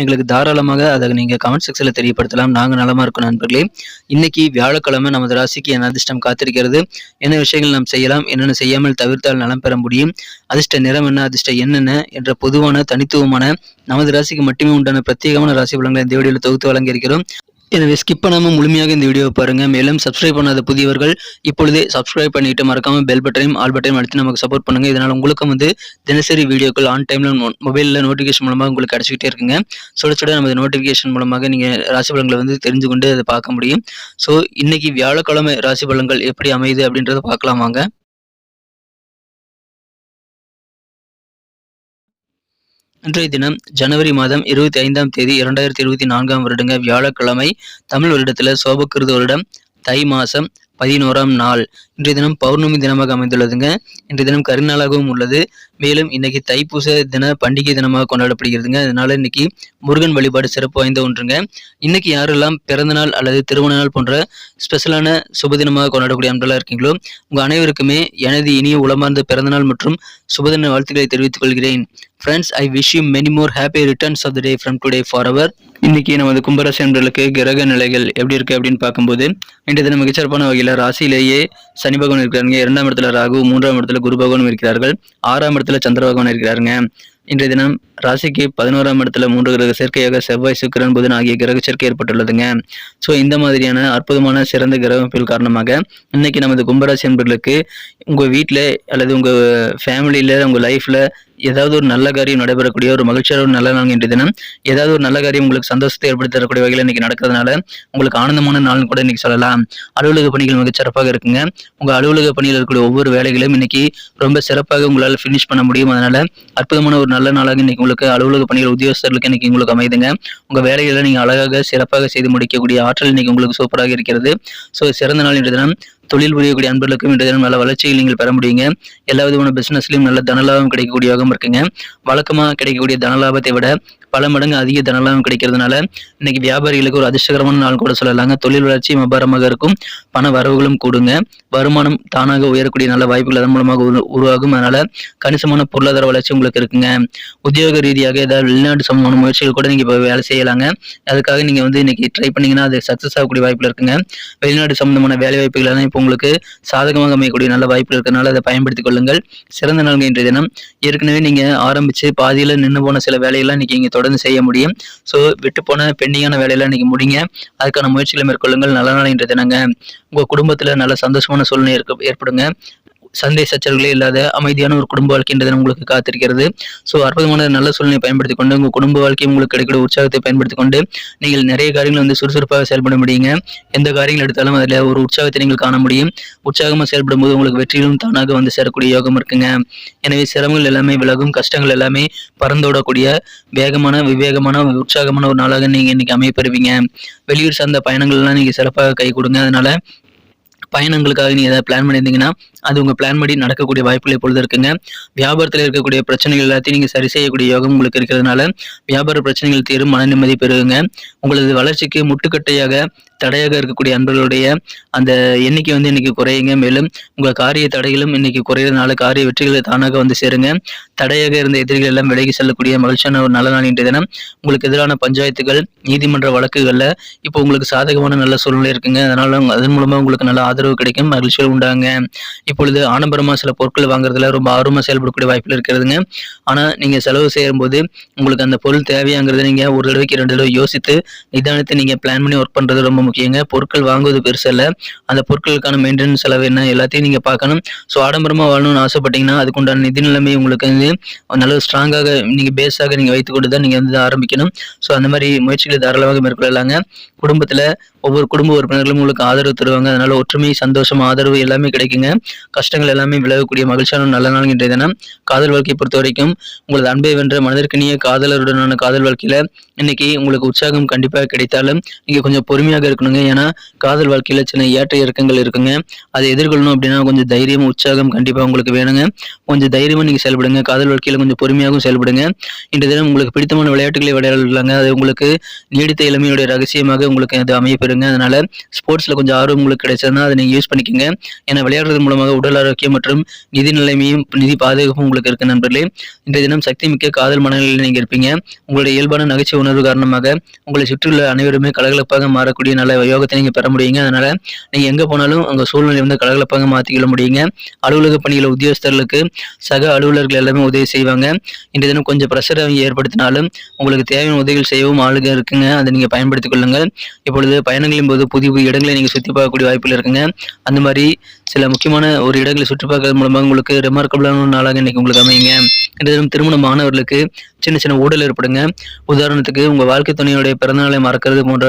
எங்களுக்கு தாராளமாக அதை நீங்கள் கமெண்ட் செக்ஷனில் தெரியப்படுத்தலாம். நாங்கள் நலமாக இருக்கோம் நண்பர்களே. இன்னைக்கு வியாழக்கிழமை நமது ராசிக்கு என்ன அதிர்ஷ்டம் காத்திருக்கிறது? என்ன விஷயங்கள் நாம் செய்யலாம்? என்னென்ன செய்யாமல் தவிர்த்தால் நலம் பெற முடியும்? அதிர்ஷ்ட நிறம் என்ன? அதிர்ஷ்ட என்னென்ன என்ற பொதுவான தனித்துவமான நமது ராசிக்கு மட்டுமே உண்டான பிரத்யேகமான ராசி பலன்களை இந்த வீடியோவில் தொகுத்து வழங்கியிருக்கிறோம். எனவே ஸ்கிப் பண்ணாமல் முழுமையாக இந்த வீடியோவை பாருங்கள் மேலும் சப்ஸ்கிரைப் பண்ணாத புதியவர்கள் இப்பொழுதே சப்ஸ்கிரைப் பண்ணிட்டு மறக்காமல் பெல் பட்டனையும் ஆல் பட்டனையும் அழுத்தி நமக்கு சப்போர்ட் பண்ணுங்கள் இதனால் உங்களுக்கு வந்து தினசரி வீடியோக்கள் ஆன் டைமில் மொபைலில் நோட்டிஃபிகேஷன் மூலமாக உங்களுக்கு கிடைச்சிக்கிட்டே இருக்குங்க. சுட சுட நமது நோட்டிஃபிகேஷன் மூலமாக நீங்கள் ராசி பலன்களை வந்து தெரிஞ்சு கொண்டு அதை பார்க்க முடியும். ஸோ இன்றைக்கி வியாழக்கிழமை ராசி பலன்கள் எப்படி அமையுது அப்படின்றத பார்க்கலாம் வாங்க. இன்றைய தினம் ஜனவரி மாதம் இருபத்தி ஐந்தாம் தேதி இரண்டாயிரத்தி இருபத்தி நான்காம் வருடங்க வியாழக்கிழமை தமிழ் வருடத்தில் சோபக்கிருத வருடம் தை மாதம் பதினோராம் நாள். இன்றைய தினம் பௌர்ணமி தினமாக அமைந்துள்ளதுங்க. இன்றைய தினம் கருநாளாகவும் உள்ளது. மேலும் இன்னைக்கு தைப்பூச தின பண்டிகை தினமாக கொண்டாடப்படுகிறதுங்க. அதனால இன்னைக்கு முருகன் வழிபாடு சிறப்பு வாய்ந்த ஒன்றுங்க. இன்னைக்கு யாரெல்லாம் பிறந்தநாள் அல்லது திருமண நாள் போன்ற ஸ்பெஷலான சுபதினமாக கொண்டாடக்கூடிய அன்பெல்லாம் இருக்கீங்களோ உங்கள் அனைவருக்குமே எனது இனிய உளமார்ந்த பிறந்தநாள் மற்றும் சுபதின வாழ்த்துக்களை தெரிவித்துக் கொள்கிறேன். Friends I wish you many more happy returns of the day from today for our இன்னைக்கு நமது கும்பராசி அன்பர்களுக்கு கிரக நிலைகள் எப்படி இருக்கு அப்படின்னு பார்க்கும்போது இன்றைய தினம் மிகச்சிறப்பான வகையில் ராசியிலேயே சனி பகவான் இருக்கிறாங்க இரண்டாம் இடத்துல ராகு மூன்றாம் இடத்துல குரு பகவானும் இருக்கிறார்கள். ஆறாம் இடத்துல சந்திர பகவான் இருக்கிறாருங்க. இன்றைய தினம் ராசிக்கு பதினோராம் இடத்துல மூன்று கிரக சேர்க்கையாக செவ்வாய் சுக்கிரன் புதன் ஆகிய கிரக சேர்க்கை ஏற்பட்டுள்ளதுங்க. ஸோ இந்த மாதிரியான அற்புதமான சிறந்த கிரகமைப்பில் காரணமாக இன்னைக்கு நமது கும்பராசி என்பர்களுக்கு உங்கள் வீட்டில் அல்லது உங்கள் ஃபேமிலியில் உங்கள் லைஃப்பில் ஏதாவது ஒரு நல்ல காரியம் நடைபெறக்கூடிய ஒரு மகிழ்ச்சியான ஒரு நல்ல நாள் இன்றைய தினம். ஏதாவது ஒரு நல்ல காரியம் உங்களுக்கு சந்தோஷத்தை ஏற்படுத்தி தரக்கூடிய வகையில் இன்னைக்கு நடக்கிறதுனால உங்களுக்கு ஆனந்தமான நாள்னு கூட இன்னைக்கு சொல்லலாம். அலுவலக பணிகள் மிக சிறப்பாக இருக்குங்க. உங்க அலுவலக பணியில் இருக்கக்கூடிய ஒவ்வொரு வேலைகளும் இன்னைக்கு ரொம்ப சிறப்பாக உங்களால் ஃபினிஷ் பண்ண முடியும். அதனால அற்புதமான ஒரு நல்ல நாளாக இன்னைக்கு உங்களுக்கு அலுவலக பணிகள் உத்தியோகஸ்தர்களுக்கு இன்னைக்கு உங்களுக்கு அமைதுங்க. உங்க வேலைகளை நீங்க அழகாக சிறப்பாக செய்து முடிக்கக்கூடிய ஆற்றல் இன்னைக்கு உங்களுக்கு சூப்பராக இருக்கிறது. ஸோ சிறந்த நாள் இன்றைய தினம் தொழில் புரியக்கூடிய அன்பர்களுக்கும் இன்றைய தினம் நல்ல வளர்ச்சியில் நீங்கள் பெற முடியுங்க. எல்லா விதமான பிசினஸ்லையும் நல்ல தனலாபம் கிடைக்கக்கூடிய யோகம் இருக்குங்க. வழக்கமாக கிடைக்கக்கூடிய தனலாபத்தை விட பல மடங்கு அதிக தனலாபம் கிடைக்கிறதுனால இன்னைக்கு வியாபாரிகளுக்கு ஒரு அதிர்ஷ்டகரமான நாள் கூட சொல்லலாங்க. தொழில் வளர்ச்சியும் அபாரமாக இருக்கும் பண வரவுகளும் கூடுங்க. வருமானம் தானாக உயரக்கூடிய நல்ல வாய்ப்புகள் அதன் மூலமாக உரு- உருவாகும். அதனால கணிசமான பொருளாதார வளர்ச்சி உங்களுக்கு இருக்குங்க. உத்தியோக ரீதியாக ஏதாவது வெளிநாட்டு சம்பந்தமான முயற்சிகள் கூட நீங்க இப்போ வேலை செய்யலாங்க. அதுக்காக நீங்க வந்து இன்னைக்கு ட்ரை பண்ணீங்கன்னா அது சக்சஸ் ஆகக்கூடிய வாய்ப்புகள் இருக்குங்க. வெளிநாட்டு சம்பந்தமான வேலை வாய்ப்புகள் எல்லாம் இப்போ உங்களுக்கு சாதகமாக அமையக்கூடிய நல்ல வாய்ப்புகள் இருக்கிறதுனால அதை பயன்படுத்திக் கொள்ளுங்கள். சிறந்த நாள்கள் இன்றைய தினம். ஏற்கனவே நீங்க ஆரம்பிச்சு பாதியில நின்று போன சில வேலையெல்லாம் இன்னைக்கு இங்க தொடர்ந்து செய்ய முடியும். ஸோ விட்டு போன பெண்டிங்கான வேலையெல்லாம் இன்னைக்கு முடிங்க. அதுக்கான முயற்சிகளை மேற்கொள்ளுங்கள். நல்ல நாள் இன்றைய தினங்க. உங்க குடும்பத்துல நல்ல சந்தோஷமான சூழ்நிலை ஏற்படுங்க. சந்தை சச்சரவுகளே இல்லாத அமைதியான ஒரு குடும்ப வாழ்க்கை உங்களுக்கு காத்திருக்கிறது. ஸோ அற்புதமான நல்ல சூழ்நிலை பயன்படுத்தி கொண்டு உங்கள் குடும்ப வாழ்க்கை உங்களுக்கு கிடைக்கிற உற்சாகத்தை பயன்படுத்தி கொண்டு நீங்கள் நிறைய காரியங்கள் வந்து சுறுசுறுப்பாக செயல்பட முடியுங்க. எந்த காரியங்கள் எடுத்தாலும் அதில் ஒரு உற்சாகத்தை நீங்கள் காண முடியும். உற்சாகமாக செயல்படும் போது உங்களுக்கு வெற்றிகளும் தானாக வந்து சேரக்கூடிய யோகம் இருக்குங்க. எனவே சிரமங்கள் எல்லாமே விலகும் கஷ்டங்கள் எல்லாமே பறந்தோடக்கூடிய வேகமான விவேகமான உற்சாகமான ஒரு நாளாக நீங்கள் இன்னைக்கு அமையப்பெறுவீங்க வெளியூர் சார்ந்த பயணங்கள்லாம் நீங்கள் சிறப்பாக கை கொடுங்க. அதனால பயணங்களுக்காக நீங்கள் ஏதாவது பிளான் பண்ணியிருந்தீங்கன்னா அது உங்கள் பிளான் படி நடக்கக்கூடிய வாய்ப்புகள் எப்பொழுது இருக்குங்க வியாபாரத்தில் இருக்கக்கூடிய பிரச்சனைகள் எல்லாத்தையும் நீங்கள் சரி செய்யக்கூடிய யோகம் உங்களுக்கு இருக்கிறதுனால வியாபார பிரச்சனைகள் தீரும் மன நிம்மதி பெறுங்க உங்களது வளர்ச்சிக்கு முட்டுக்கட்டையாக தடையாக இருக்கக்கூடிய அன்பர்களுடைய அந்த எண்ணிக்கை வந்து இன்னைக்கு குறையுங்க. மேலும் உங்கள் காரிய தடைகளும் இன்னைக்கு குறையிறதுனால காரிய வெற்றிகளை தானாக வந்து சேருங்க. தடையாக இருந்த எதிரிகள் எல்லாம் விலகி செல்லக்கூடிய மகிழ்ச்சியான ஒரு நல்ல நாள் இன்றைய தினம். உங்களுக்கு எதிரான பஞ்சாயத்துகள் நீதிமன்ற வழக்குகளில் இப்போ உங்களுக்கு சாதகமான நல்ல சூழ்நிலை இருக்குங்க. அதனால அதன் மூலமாக உங்களுக்கு நல்ல ஆதரவு கிடைக்கும் மகிழ்ச்சிகள் உண்டாங்க. இப்பொழுது ஆடம்பரமாக சில பொருட்கள் வாங்குறதுல ரொம்ப ஆர்வமாக செயல்படக்கூடிய வாய்ப்பில் இருக்கிறதுங்க. ஆனால் நீங்கள் செலவு செய்யும் போது உங்களுக்கு அந்த பொருள் தேவையாங்கிறத நீங்கள் ஒரு தடவைக்கு ரெண்டு தடவை யோசித்து நிதானத்தை நீங்கள் பிளான் பண்ணி ஒர்க் பண்ணுறது ரொம்ப முக்கியங்க. பொருட்கள் வாங்குவது பெருசல்ல அந்த பொருட்களுக்கான மெயின்டெனன்ஸ் செலவு என்ன எல்லாத்தையும் நீங்கள் பார்க்கணும். ஸோ ஆடம்பரமாக வாழணும்னு ஆசைப்பட்டீங்கன்னா அதுக்குண்டான நிதி நிலைமை உங்களுக்கு வந்து நல்ல ஸ்ட்ராங்காக நீங்கள் பேஸாக நீங்கள் வைத்துக்கொண்டு தான் நீங்கள் வந்து ஆரம்பிக்கணும். ஸோ அந்த மாதிரி முயற்சிகளை தாராளமாக மேற்கொள்ளலாங்க. குடும்பத்துல ஒவ்வொரு குடும்ப உறுப்பினர்களும் உங்களுக்கு ஆதரவு தருவாங்க. அதனால ஒற்றுமை சந்தோஷம் ஆதரவு எல்லாமே கிடைக்குங்க. கஷ்டங்கள் எல்லாமே விலகக்கூடிய மகிழ்ச்சியான நல்ல நாள் இன்றைய தினம். காதல் வாழ்க்கையை பொறுத்த வரைக்கும் உங்களது அன்பை வென்ற மனதிற்கினிய காதலருடனான காதல் வாழ்க்கையில இன்னைக்கு உங்களுக்கு உற்சாகம் கண்டிப்பாக கிடைத்தாலும் நீங்க கொஞ்சம் பொறுமையாக இருக்கணுங்க. ஏன்னா காதல் வாழ்க்கையில சின்ன ஏற்ற இறக்கங்கள் இருக்குங்க. அதை எதிர்கொள்ளணும் அப்படின்னா கொஞ்சம் தைரியம் உற்சாகம் கண்டிப்பா உங்களுக்கு வேணுங்க. கொஞ்சம் தைரியமா நீங்க செயல்படுங்க. காதல் வாழ்க்கையில கொஞ்சம் பொறுமையாகவும் செயல்படுங்க. இன்றைய தினம் உங்களுக்கு பிடித்தமான விளையாட்டுகளை விளையாடலாங்க. அது உங்களுக்கு நீடித்த இளமையுடைய ரகசியமாக உங்களுக்கு அது அமையப்பெறுங்க அதனால் ஸ்போர்ட்ஸில் கொஞ்சம் ஆர்வம் உங்களுக்கு கிடைச்சதுன்னா அதை நீங்கள் யூஸ் பண்ணிக்கோங்க. ஏன்னா விளையாடுறது மூலமாக உடல் ஆரோக்கியம் மற்றும் நிதி நிலைமையும் நிதி பாதுகாப்பும் உங்களுக்கு இருக்குது நண்பர்களே. இன்றைய தினம் சக்தி மிக்க காதல் மனநிலையில் நீங்கள் இருப்பீங்க. உங்களுடைய இயல்பான நகைச்சுவை உணர்வு காரணமாக உங்களை சுற்றியுள்ள அனைவருமே கலகலப்பாக மாறக்கூடிய நல்ல யோகத்தை நீங்கள் பெற முடியுங்க. அதனால் நீங்கள் எங்கே போனாலும் உங்கள் சூழ்நிலை வந்து கலகலப்பாக மாற்றிக்கொள்ள முடியுங்க. அலுவலக பணியில் உத்தியோகஸ்தர்களுக்கு சக அலுவலர்கள் எல்லாமே உதவி செய்வாங்க. இன்றைய தினம் கொஞ்சம் ப்ரெஷரை அவங்க ஏற்படுத்தினாலும் உங்களுக்கு தேவையான உதவிகள் செய்யவும் ஆளுங்க இருக்குங்க. அதை நீங்கள் பயன்படுத்திக் கொள்ளுங்கள். இப்பொழுது பயணங்களின் போது புதிய புதிய இடங்களை நீங்கள் சுற்றி பார்க்கக்கூடிய வாய்ப்பில் இருக்குங்க. அந்த மாதிரி சில முக்கியமான ஒரு இடங்களை சுற்றி பார்க்கறது மூலமாக உங்களுக்கு ரெமார்க்கபிளான ஒரு நாளாக இன்னைக்கு உங்களுக்கு அமையுங்க. தினம் திருமணம் மாணவர்களுக்கு சின்ன சின்ன ஊழல் ஏற்படுங்க. உதாரணத்துக்கு உங்கள் வாழ்க்கை துணையுடைய பிறந்தநாளை மறக்கிறது போன்ற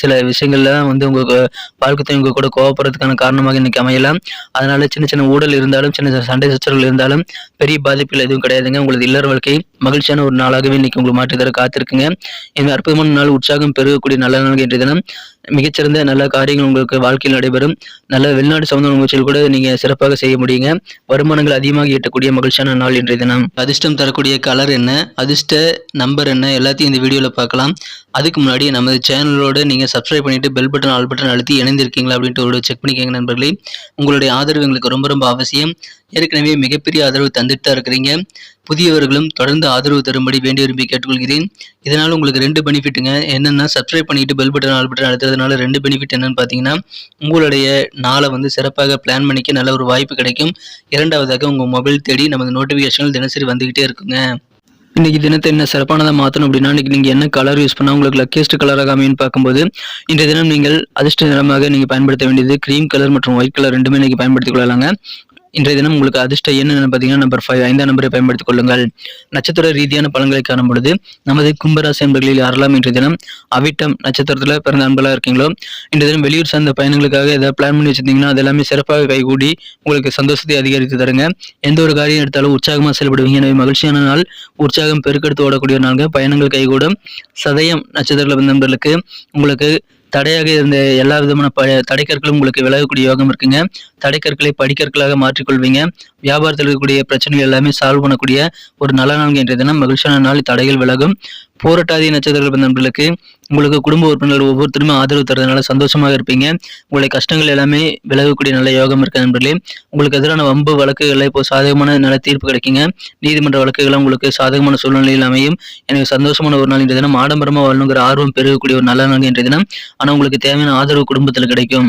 சில விஷயங்கள்ல வந்து உங்கள் வாழ்க்கை துணை உங்க கூட கோவப்படுறதுக்கான காரணமாக இன்னைக்கு அமையலாம். அதனால சின்ன சின்ன ஊழல் இருந்தாலும் சின்ன சின்ன சண்டை சச்சரவுகள் இருந்தாலும் பெரிய பாதிப்புகள் எதுவும் கிடையாதுங்க. உங்களது இல்லற வாழ்க்கை மகிழ்ச்சியான ஒரு நாளாகவே இன்னைக்கு உங்களுக்கு மாற்றி தர காத்திருக்குங்க. இந்த அற்புதமான நாள் உற்சாகம் பெருகக்கூடிய நல்ல நாள் இன்றைய தினம். மிகச்சிறந்த நல்ல காரியங்கள் உங்களுக்கு வாழ்க்கையில் நடைபெறும். நல்ல வெளிநாடு சம்பந்த முயற்சியில் கூட நீங்க சிறப்பாக செய்ய முடியுங்க. வருமானங்கள் அதிகமாக ஈட்டக்கூடிய மகிழ்ச்சியான நாள் இன்றைய தினம். அதிர்ஷ்டம் தரக்கூடிய கலர் என்ன? அதிர்ஷ்ட நம்பர் என்ன? எல்லாத்தையும் இந்த வீடியோவில் பார்க்கலாம். அதுக்கு முன்னாடி நமது சேனலோட நீங்கள் சப்ஸ்கிரைப் பண்ணிட்டு பெல் பட்டன் ஆல் பட்டன் அழுத்தி இணைந்திருக்கீங்களா அப்படின்ட்டு ஒரு செக் பண்ணிக்கோங்க நண்பர்களே. உங்களுடைய ஆதரவு எங்களுக்கு ரொம்ப ரொம்ப அவசியம். ஏற்கனவே மிகப்பெரிய ஆதரவு தந்துட்டு தான் இருக்கிறீங்க. புதியவர்களும் தொடர்ந்து ஆதரவு தரும்படி வேண்டி விரும்பி கேட்டுக்கொள்கிறேன். இதனால் உங்களுக்கு ரெண்டு பெனிஃபிட்டுங்க. என்னென்னா சப்ஸ்கிரைப் பண்ணிட்டு பெல் பட்டன் ஆல் பட்டன் அழுத்துறதுனால ரெண்டு பெனிஃபிட் என்னன்னு பார்த்தீங்கன்னா உங்களுடைய நாளை வந்து சிறப்பாக பிளான் பண்ணிக்க நல்ல ஒரு வாய்ப்பு கிடைக்கும். இரண்டாவதாக உங்கள் மொபைல் தேடி நமது நோட்டிஃபிகேஷன்கள் தினசரி வந்துகிட்டே இருக்குங்க. இன்றைக்கி தினத்தை என்ன சிறப்பானதாக மாற்றணும் அப்படின்னா இன்னைக்கு நீங்கள் என்ன கலர் யூஸ் பண்ணால் உங்களுக்கு லக்கியஸ்ட் கலராக அமையன்னு பார்க்கும்போது இன்றைய தினம் நீங்கள் அதிர்ஷ்ட நிறமாக நீங்கள் பயன்படுத்த வேண்டியது க்ரீம் கலர் மற்றும் ஒயிட் கலர் ரெண்டுமே நீங்கள் பயன்படுத்திக் கொள்ளலாங்க. இன்றைய தினம் உங்களுக்கு அதிர்ஷ்ட என்னென்னு என்னன்னு பார்த்தீங்கன்னா நம்பர் ஃபைவ் ஐந்தாம் நம்பரை பயன்படுத்திக் கொள்ளுங்கள். நட்சத்திர ரீதியான பலன்களை காணும் பொழுது நமது கும்பராசி அன்பர்களில் யாரெல்லாம் இன்றைய தினம் அவிட்டம் நட்சத்திரத்தில் பிறந்த அன்பலாக இருக்கீங்களோ இன்றைய தினம் வெளியூர் சார்ந்த பயணங்களுக்காக ஏதாவது பிளான் பண்ணி வச்சிருந்தீங்கன்னா அது எல்லாமே சிறப்பாக கைகூடி உங்களுக்கு சந்தோஷத்தை அதிகரித்து தருங்க. எந்த ஒரு காரியம் எடுத்தாலும் உற்சாகமாக செயல்படுவீங்க. எனவே மகிழ்ச்சியான நாள் உற்சாகம் பெருக்கெடுத்து ஓடக்கூடிய நாள்கள் பயணங்கள் கைகூடும். சதயம் நட்சத்திரத்தில் பிறந்தவர்களுக்கு உங்களுக்கு தடையாக இருந்த எல்லா விதமான ப தடைக்கற்களும் உங்களுக்கு விலகக்கூடிய யோகம் இருக்குங்க. தடைக்கற்களை படிக்கற்களாக மாற்றிக்கொள்வீங்க. வியாபாரத்தில் இருக்கக்கூடிய பிரச்சனைகள் எல்லாமே சால்வ் பண்ணக்கூடிய ஒரு நல்ல நாள் என்ற தினம். மகிழ்ச்சியான நாள். தடைகள் விலகும். போராட்டாதி நட்சத்திரங்கள் நண்பர்களுக்கு உங்களுக்கு குடும்ப உறுப்பினர்கள் ஒவ்வொருத்தருமே ஆதரவு தரதுனால சந்தோஷமாக இருப்பீங்க. உங்களுடைய கஷ்டங்கள் எல்லாமே விலகக்கூடிய நல்ல யோகம் இருக்க நண்பர்களே. உங்களுக்கு எதிரான வம்பு வழக்குகள் இப்போ சாதகமான நல்ல தீர்ப்பு கிடைக்குங்க. நீதிமன்ற வழக்குகள் உங்களுக்கு சாதகமான சூழ்நிலையில் அமையும். எனக்கு சந்தோஷமான ஒரு நாள் இன்றைய தினம். ஆடம்பரமாக வாழணுங்கிற ஆர்வம் பெருகக்கூடிய ஒரு நல்ல நாள் இன்றைய தினம். ஆனால் உங்களுக்கு தேவையான ஆதரவு குடும்பத்தில் கிடைக்கும்.